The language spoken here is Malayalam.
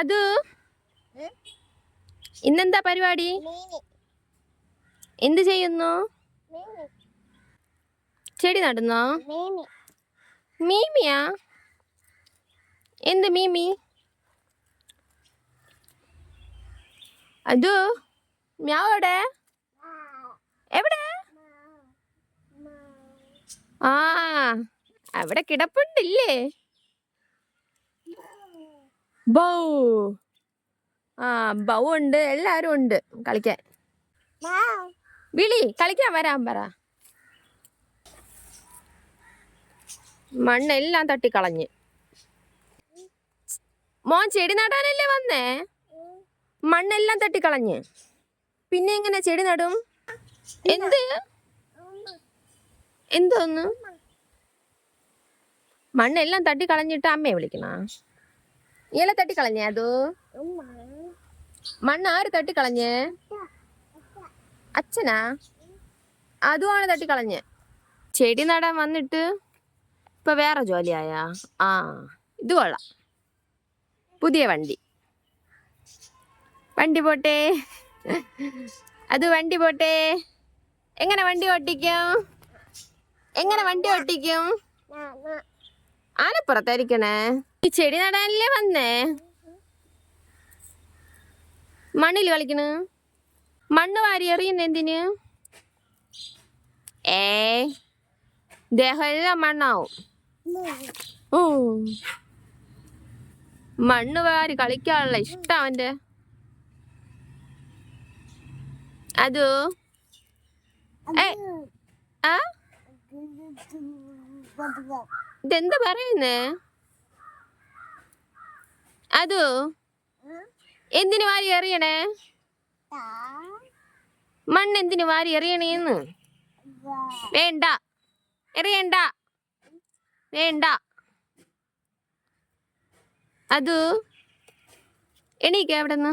അത് ഇന്നെന്താ പരിപാടി? എന്ത് ചെയ്യുന്നു? ചെടി നടുന്നോ? മീമിയാ? എന്ത് മീമി? അത് മ്യാവടെ എവിടെ? ആ അവിടെ കിടപ്പുണ്ടില്ലേ? ബൗ. ആ ബൗ ഉണ്ട്. എല്ലാരും ഉണ്ട്. കളിക്കാൻ. വിളി കളിക്കാൻ വരാൻ പറ. മണ്ണെല്ലാം തട്ടിക്കളഞ്ഞ്. മോൻ ചെടി നടാനല്ലേ വന്നേ? മണ്ണെല്ലാം തട്ടിക്കളഞ്ഞ്. പിന്നെ എങ്ങനെ ചെടി നടും? എന്ത്? എന്തോന്ന്? മണ്ണെല്ലാം തട്ടിക്കളഞ്ഞിട്ട് അമ്മയെ വിളിക്കണ? ഇല തട്ടി കളഞ്ഞേ അതോ മണ്ണ് ആര് തട്ടി കളഞ്ഞേ അച്ഛനാ? അതുമാണ് തട്ടി കളഞ്ഞേ ചെടി നടാൻ വന്നിട്ട് ഇപ്പൊ വേറെ ജോലിയായാ? ആ ഇത് കൊള്ളാം. പുതിയ വണ്ടി. വണ്ടി പോട്ടെ. അത് വണ്ടി പോട്ടെ. എങ്ങനെ വണ്ടി ഓട്ടിക്കും? എങ്ങനെ വണ്ടി ഓട്ടിക്കും? ആനപ്പുറത്തായിരിക്കണേ ഈ ചെടി നടാനല്ലേ വന്നേ? മണ്ണിൽ കളിക്കണ്? മണ്ണ് വാരി എറിയുന്ന എന്തിന്? ഏ ദേഹം എല്ലാം മണ്ണാവും. ഓ മണ്ണ് വാരി കളിക്കാനുള്ള ഇഷ്ടം അവന്റെ അതോ? ഏ ആ? ഇതെന്താ പറയുന്നേ? അത് എന്തിനു വാരി എറിയണേ? മണ്ണ് എന്തിനു വാരി എറിയണേന്ന്? വേണ്ട എറിയണ്ട വേണ്ട. അത് എണീക്ക അവിടെ നിന്ന്